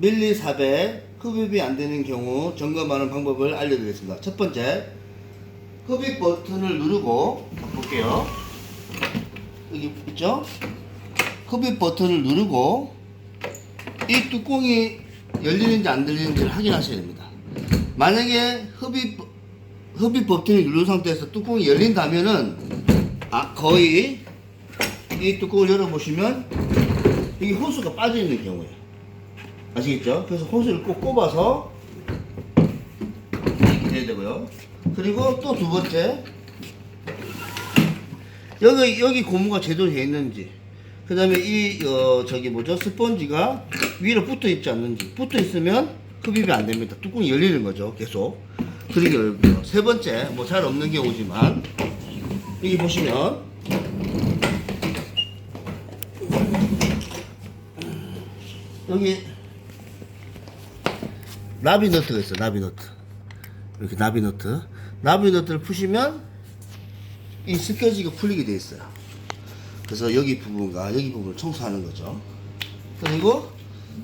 밀리 400 흡입이 안 되는 경우 점검하는 방법을 알려드리겠습니다. 첫 번째, 흡입 버튼을 누르고 볼게요. 여기 있죠? 흡입 버튼을 누르고 이 뚜껑이 열리는지 안 열리는지를 확인하셔야 됩니다. 만약에 흡입 흡입 버튼이 누른 상태에서 뚜껑이 열린다면은 아 거의 이 뚜껑을 열어보시면 이게 호수가 빠져 있는 경우예요. 아시겠죠? 그래서 호수를 꼭 꼽아서 이렇게 해야 되고요. 그리고 또 두 번째 여기 여기 고무가 제대로 되어 있는지 그 다음에 이 어, 저기 뭐죠 스펀지가 위로 붙어 있지 않는지 붙어 있으면 흡입이 안 됩니다. 뚜껑이 열리는 거죠 계속. 그리고 열고요. 세 번째 뭐 잘 없는 경우지만 여기 보시면 여기 나비 너트가 있어 나비 너트. 이렇게 나비 너트. 나비 너트를 푸시면 이 스켜지가 풀리게 돼 있어요. 그래서 여기 부분과 여기 부분을 청소하는 거죠. 그리고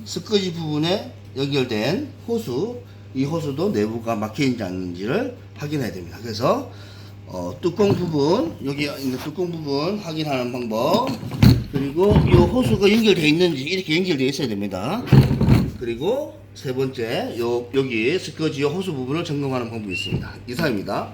스커지 부분에 연결된 호수 이 호수도 내부가 막혀있는지 않는지를 확인해야 됩니다. 그래서 어, 뚜껑 부분 여기 있는 뚜껑 부분 확인하는 방법 그리고 이 호수가 연결되어 있는지 이렇게 연결되어 있어야 됩니다 그리고 세 번째 요 여기 스커지 호수 부분을 점검하는 방법이 있습니다. 이상입니다